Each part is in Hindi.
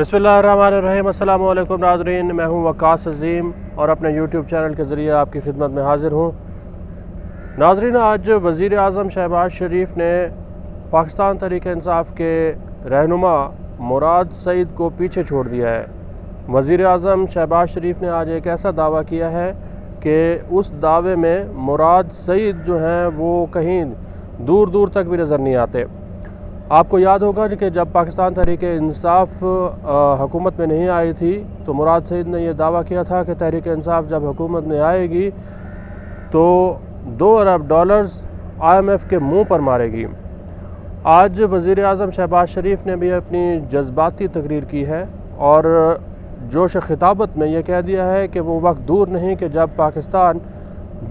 बसमीम अल्लाम नाजरीन, मैं हूँ वकास अजीम और अपने यूट्यूब चैनल के ज़रिए आपकी खिदमत में हाज़िर हूँ। नाजरीन, आज वज़ी अजम शहबाज शरीफ ने पाकिस्तान तहरीक इंसाफ के रहनुमा मुराद सईद को पीछे छोड़ दिया है। वज़ी अजम शहबाज शरीफ ने आज एक ऐसा दावा किया है कि उस दावे में मुराद सईद जो हैं, वो कहीं दूर दूर तक भी नज़र नहीं आते। आपको याद होगा कि जब पाकिस्तान तहरीक इंसाफ हुकूमत में नहीं आई थी तो मुराद सईद ने यह दावा किया था कि तहरीक इंसाफ जब हुकूमत में आएगी तो दो अरब डॉलर्स आईएमएफ के मुँह पर मारेगी। आज वज़ी अजम शहबाज शरीफ ने भी अपनी जज्बाती तकरीर की है और जोश खिताबत में यह कह दिया है कि वो वक्त दूर नहीं कि जब पाकिस्तान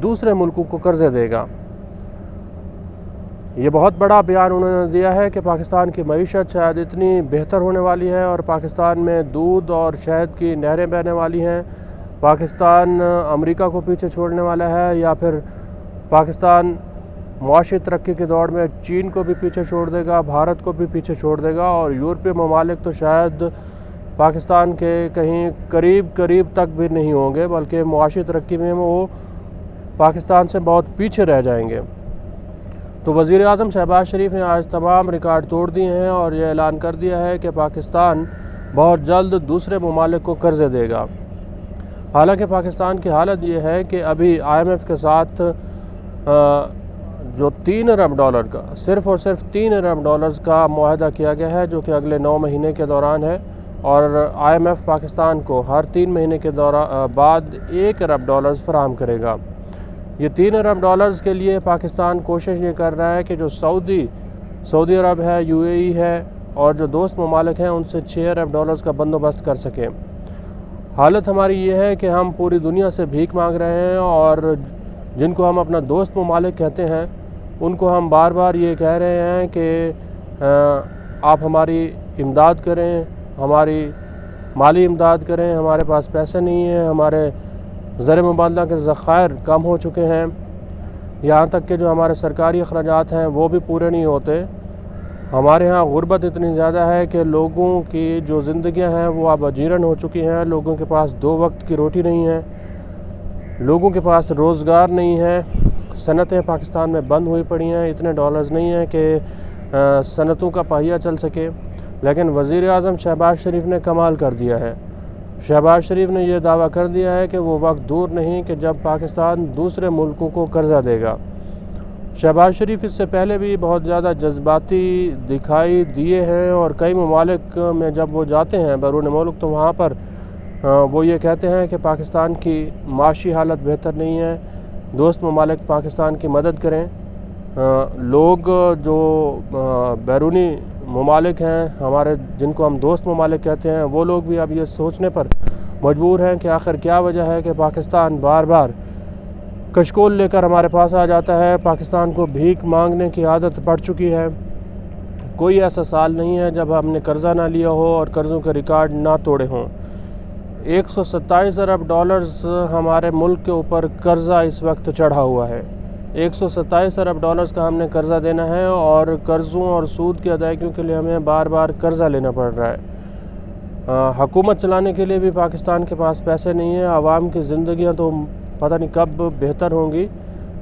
दूसरे मुल्कों को कर्ज़े देगा। ये बहुत बड़ा बयान उन्होंने दिया है कि पाकिस्तान की मीशत शायद इतनी बेहतर होने वाली है और पाकिस्तान में दूध और शहद की नहरें बहने वाली हैं। पाकिस्तान अमेरिका को पीछे छोड़ने वाला है या फिर पाकिस्तान मुआशी तरक्की के दौड़ में चीन को भी पीछे छोड़ देगा, भारत को भी पीछे छोड़ देगा और यूरोपीय ममालिक तो शायद पाकिस्तान के कहीं करीब करीब तक भी नहीं होंगे, बल्कि मुआशी तरक्की में वो पाकिस्तान से बहुत पीछे रह जाएँगे। तो वज़ी अजम शहबाज शरीफ ने आज तमाम रिकॉर्ड तोड़ दिए हैं और यह ऐलान कर दिया है कि पाकिस्तान बहुत जल्द दूसरे ममालिक को कर्ज़े देगा। हालाँकि पाकिस्तान की हालत ये है कि अभी आईएमएफ के साथ जो तीन अरब डॉलर का, सिर्फ़ और सिर्फ़ तीन अरब डॉलर्स का माहदा किया गया है, जो कि अगले नौ महीने के दौरान है और आईएमएफ पाकिस्तान को हर तीन महीने के दौरान बाद एक अरब डॉलर्स फराम करेगा। ये तीन अरब डॉलर्स के लिए पाकिस्तान कोशिश ये कर रहा है कि जो सऊदी सऊदी अरब है, यूएई है और जो दोस्त ममालिक हैं, उनसे छः अरब डॉलर्स का बंदोबस्त कर सकें। हालत हमारी ये है कि हम पूरी दुनिया से भीख मांग रहे हैं और जिनको हम अपना दोस्त ममालिक कहते हैं, उनको हम बार बार ये कह रहे हैं कि आप हमारी इमदाद करें, हमारी माली इमदाद करें, हमारे पास पैसे नहीं हैं, हमारे ज़र मुबादला के ज़ख़ायर कम हो चुके हैं। यहाँ तक कि जो हमारे सरकारी अखराज हैं, वो भी पूरे नहीं होते। हमारे यहाँ गुर्बत इतनी ज़्यादा है कि लोगों की जो ज़िंदियाँ हैं, वो अब अजीरन हो चुकी हैं। लोगों के पास दो वक्त की रोटी नहीं है, लोगों के पास रोज़गार नहीं है। सनतें पाकिस्तान में बंद हुई पड़ी हैं। इतने डॉलर्स नहीं हैं कि सनतों का पहिया चल सके। लेकिन वज़ी अजम शहबाज शरीफ ने कमाल कर दिया है। शहबाज शरीफ ने यह दावा कर दिया है कि वो वक्त दूर नहीं, कि जब पाकिस्तान दूसरे मुल्कों को कर्जा देगा। शहबाज शरीफ इससे पहले भी बहुत ज़्यादा जज्बाती दिखाई दिए हैं और कई ममालिक में जब वो जाते हैं, बैरून मुल्क तो वहाँ पर वो ये कहते हैं कि पाकिस्तान की माशी हालत बेहतर नहीं है। दोस्त ममालिक पाकिस्तान की मदद करें। लोग जो बैरूनी ममालिक हैं, हमारे जिनको हम दोस्त ममालिक कहते हैं, वो लोग भी अब ये सोचने पर मजबूर हैं कि आखिर क्या वजह है कि पाकिस्तान बार बार कशकोल लेकर हमारे पास आ जाता है। पाकिस्तान को भीख मांगने की आदत पड़ चुकी है। कोई ऐसा साल नहीं है जब हमने कर्ज़ा ना लिया हो और कर्ज़ों के रिकॉर्ड ना तोड़े हों। एक सौ सत्ताईस अरब डॉलर्स हमारे मुल्क के ऊपर कर्ज़ा इस वक्त चढ़ा हुआ है। एक सौ सत्ताईस अरब डॉलर्स का हमने कर्ज़ा देना है और कर्ज़ों और सूद की अदायगियों के लिए हमें बार बार कर्ज़ा लेना पड़ रहा है। हकूमत चलाने के लिए भी पाकिस्तान के पास पैसे नहीं है, आवाम की ज़िंदियाँ तो पता नहीं कब बेहतर होंगी,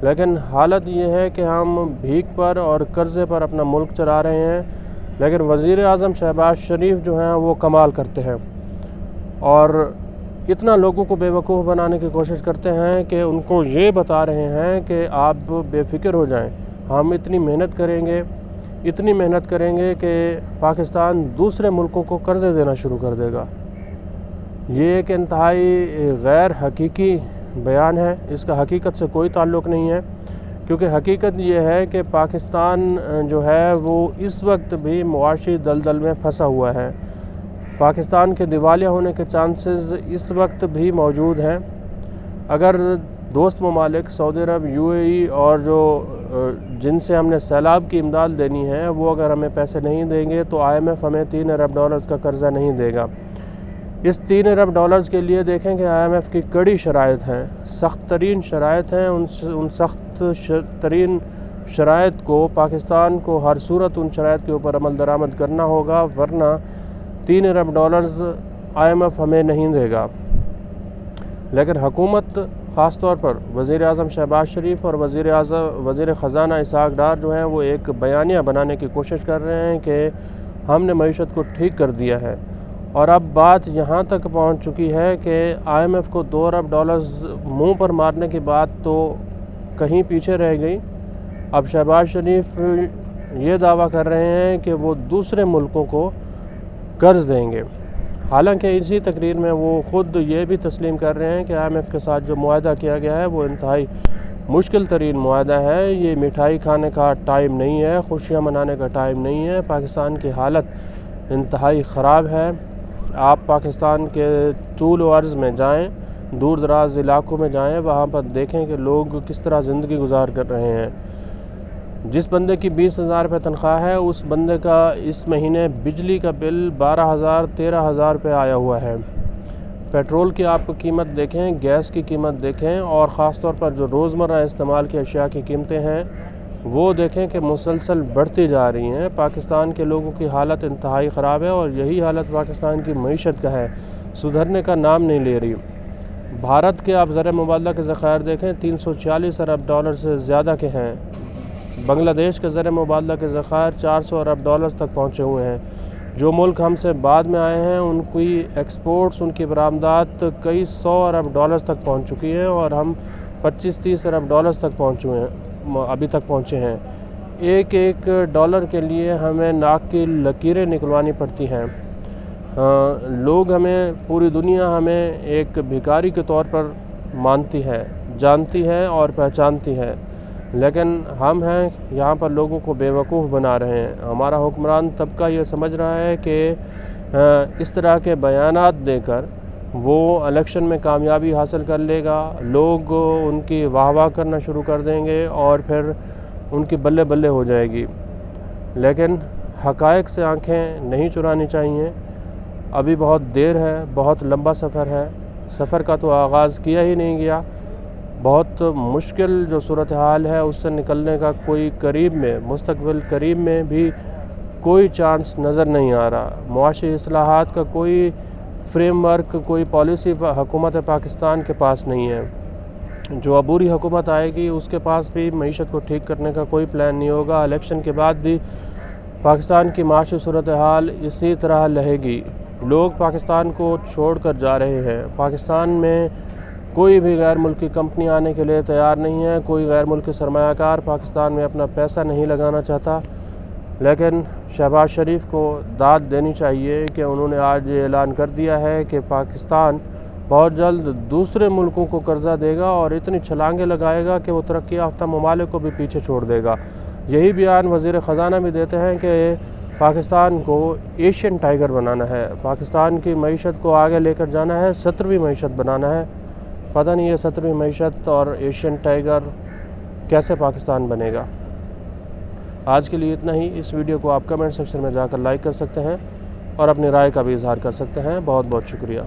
लेकिन हालत ये है कि हम भीख पर और कर्ज़े पर अपना मुल्क चला रहे हैं, लेकिन वज़ी अजम शहबाज शरीफ जो हैं वो कमाल करते हैं। और इतना लोगों को बेवकूफ़ बनाने की कोशिश करते हैं कि उनको ये बता रहे हैं कि आप बेफिक्र हो जाएँ। हम इतनी मेहनत करेंगे, इतनी मेहनत करेंगे कि पाकिस्तान दूसरे मुल्कों को कर्ज़े देना शुरू कर देगा। ये एक इंतहाई गैर हकीकी बयान है। इसका हकीकत से कोई ताल्लुक़ नहीं है, क्योंकि हकीकत ये है कि पाकिस्तान जो है वो इस वक्त भी मुआशी दलदल में फंसा हुआ है। पाकिस्तान के दिवालिया होने के चांसेस इस वक्त भी मौजूद हैं। अगर दोस्त ममालिक, सऊदी अरब, यूएई और जो जिनसे हमने सैलाब की इमदाद देनी है, वो अगर हमें पैसे नहीं देंगे तो आईएमएफ हमें तीन अरब डॉलर्स का कर्ज़ा नहीं देगा। इस तीन अरब डॉलर्स के लिए देखें कि आईएमएफ की कड़ी शराइ हैं, सख्त तरीन शराइ हैं। उन उन सख्त तरीन शराइ को, पाकिस्तान को हर सूरत उन शराइ के ऊपर अमल दरामद करना होगा, वरना तीन अरब डॉलर्स आईएमएफ हमें नहीं देगा। लेकिन हुकूमत ख़ास तौर पर वज़ी अजम शहबाज शरीफ और वज़ी अजम वज़ी ख़जाना इसहाक डार जो हैं, वो एक बयानिया बनाने की कोशिश कर रहे हैं कि हमने मीशत को ठीक कर दिया है। और अब बात यहाँ तक पहुँच चुकी है कि आईएमएफ को दो अरब डॉलर्स मुँह पर मारने की बात तो कहीं पीछे रह गई। अब शहबाज शरीफ ये दावा कर रहे हैं कि वो दूसरे मुल्कों को कर्ज़ देंगे। हालाँकि इसी तकरीर में वो ख़ुद ये भी तस्लीम कर रहे हैं कि आई के साथ जो माहा किया गया है, वो इंतहाई मुश्किल तरीन माहा है। ये मिठाई खाने का टाइम नहीं है, खुशियाँ मनाने का टाइम नहीं है। पाकिस्तान की हालत इंतहाई ख़राब है। आप पाकिस्तान के तूल अर्ज़ में जाएँ, दूर दराज इलाकों में जाएँ, वहाँ पर देखें कि लोग किस तरह ज़िंदगी गुजार कर रहे हैं। जिस बंदे की बीस हज़ार रुपये तनख्वाह है, उस बंदे का इस महीने बिजली का बिल बारह हज़ार, तेरह हज़ार रुपये आया हुआ है। पेट्रोल की आप कीमत देखें, गैस की कीमत देखें और ख़ास तौर पर जो रोज़मर्रा इस्तेमाल की अशिया की कीमतें हैं, वो देखें कि मुसलसल बढ़ती जा रही हैं। पाकिस्तान के लोगों की हालत इंतहाई ख़राब है और यही हालत पाकिस्तान की मीशत का है। सुधरने का नाम नहीं ले रही। भारत के आप ज़र मुबाला के ज़ख़ायर देखें, तीन सौ चालीस अरब डॉलर से ज़्यादा के हैं। बांग्लादेश के ज़र मुबादला के ज़ख़ायर चार सौ अरब डॉलर्स तक पहुँचे हुए हैं। जो मुल्क हमसे बाद में आए हैं, उनकी एक्सपोर्ट्स, उनकी बरामदात कई सौ अरब डॉलर्स तक पहुँच चुकी हैं और हम पच्चीस तीस अरब डॉलर्स तक पहुँचे हैं अभी तक पहुँचे हैं। एक एक डॉलर के लिए हमें नाक की लकीरें निकलवानी पड़ती हैं। लोग हमें, पूरी दुनिया हमें एक भिकारी के तौर पर मानती है, जानती है और पहचानती है। लेकिन हम हैं, यहाँ पर लोगों को बेवकूफ़ बना रहे हैं। हमारा हुक्मरान तबका ये समझ रहा है कि इस तरह के बयान देकर वो इलेक्शन में कामयाबी हासिल कर लेगा। लोग उनकी वाह वाह करना शुरू कर देंगे और फिर उनकी बल्ले बल्ले हो जाएगी। लेकिन हकायक से आँखें नहीं चुरानी चाहिए। अभी बहुत देर है, बहुत लंबा सफ़र है। सफ़र का तो आगाज़ किया ही नहीं गया। बहुत मुश्किल जो सूरत हाल है, उससे निकलने का कोई करीब में मुस्तबिल करीब में भी कोई चांस नज़र नहीं आ रहा। मुआशी असलाहत का कोई फ्रेमवर्क, कोई पॉलिसी हुकूमत पाकिस्तान के पास नहीं है। जो अबूरी हुकूमत आएगी, उसके पास भी मीशत को ठीक करने का कोई प्लान नहीं होगा। इलेक्शन के बाद भी पाकिस्तान की माशी सूरत हाल इसी तरह रहेगी लोग पाकिस्तान को छोड़ कर जा रहे हैं। पाकिस्तान में कोई भी गैर मुल्की कंपनी आने के लिए तैयार नहीं है, कोई गैर मुल्की सरमाकार पाकिस्तान में अपना पैसा नहीं लगाना चाहता। लेकिन शहबाज शरीफ को दाद देनी चाहिए कि उन्होंने आज ये ऐलान कर दिया है कि पाकिस्तान बहुत जल्द दूसरे मुल्कों को कर्ज़ा देगा और इतनी छलांगे लगाएगा कि वो तरक्की याफ्ता ममालिक को भी पीछे छोड़ देगा। यही बयान वज़ी ख़जाना भी देते हैं कि पाकिस्तान को एशियन टाइगर बनाना है। पाकिस्तान की मीशत को आगे लेकर जाना है, सत्रहवीं मीशत बनाना है। पता नहीं ये सत्रहवीं मीशत और एशियन टाइगर कैसे पाकिस्तान बनेगा। आज के लिए इतना ही। इस वीडियो को आप कमेंट सेक्शन में जाकर लाइक कर सकते हैं और अपनी राय का भी इजहार कर सकते हैं। बहुत बहुत शुक्रिया।